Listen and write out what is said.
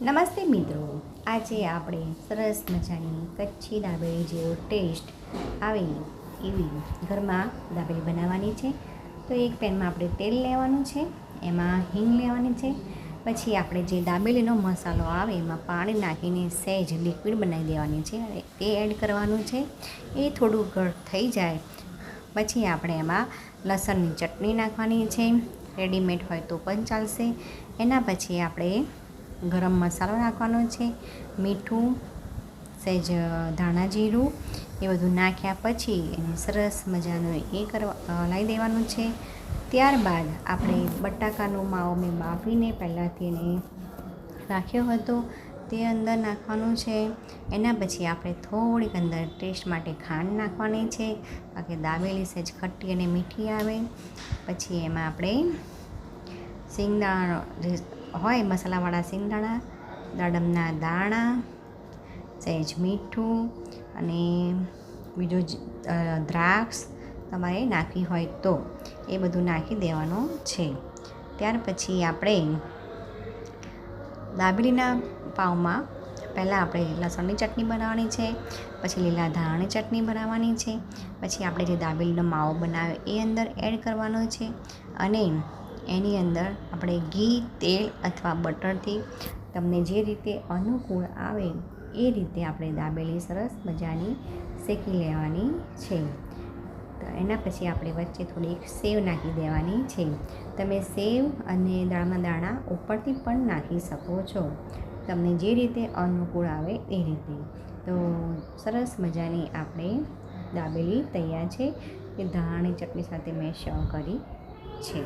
નમસ્તે મિત્રો, આજે આપણે સરસ મજાની કચ્છી દાબેલી જેવો ટેસ્ટ આવે એવી ઘરમાં દાબેલી બનાવવાની છે. તો એક પેનમાં આપણે તેલ લેવાનું છે, એમાં હિંગ લેવાની છે, પછી આપણે જે દાબેલીનો મસાલો આવે એમાં પાણી નાખીને સહેજ લિક્વિડ બનાવી દેવાની છે અને એ એડ કરવાનું છે. એ થોડું ઘટ થઈ જાય, પછી આપણે એમાં લસણની ચટણી નાખવાની છે. રેડીમેડ હોય તો પણ ચાલશે. એના પછી આપણે ગરમ મસાલો નાખવાનો છે, મીઠું, સહેજ ધાણા જીરું, એ બધું નાખ્યા પછી એને સરસ મજાનું એ કરવા હલાવી દેવાનું છે. ત્યારબાદ આપણે બટાકાનો માવો મેં બાફીને પહેલાંથી એને રાખ્યો હતો, તે અંદર નાખવાનું છે. એના પછી આપણે થોડીક અંદર ટેસ્ટ માટે ખાંડ નાખવાની છે, બાકી દાબેલી સહેજ ખટ્ટી અને મીઠી આવે. પછી એમાં આપણે સિંગદાણા જે હોય, મસાલાવાળા સિંગદાણા દાડમના દાણા, સહેજ મીઠું અને બીજું દ્રાક્ષ તમારે નાખવી હોય તો એ બધું નાખી દેવાનું છે. ત્યાર પછી આપણે દાબેલીના પાઉમાં પહેલાં આપણે લસણની ચટણી બનાવવાની છે, પછી લીલા ધાણાની ચટણી બનાવવાની છે, પછી આપણે જે દાબેલીનો માવો બનાવ્યો એ અંદર એડ કરવાનો છે અને એની અંદર આપણે ઘી, તેલ અથવા બટરથી તમને જે રીતે અનુકૂળ આવે એ રીતે આપણે દાબેલી સરસ મજાની શેકી લેવાની છે. તો એના પછી આપણે વચ્ચે થોડીક સેવ નાખી દેવાની છે. તમે સેવ અને દાળના દાણા ઉપરથી પણ નાખી શકો છો. તમને જે રીતે અનુકૂળ આવે એ રીતે. તો સરસ મજાની આપણે દાબેલી તૈયાર છે. એ ધાણાની ચટણી સાથે મેં સર્વ કરી. 책.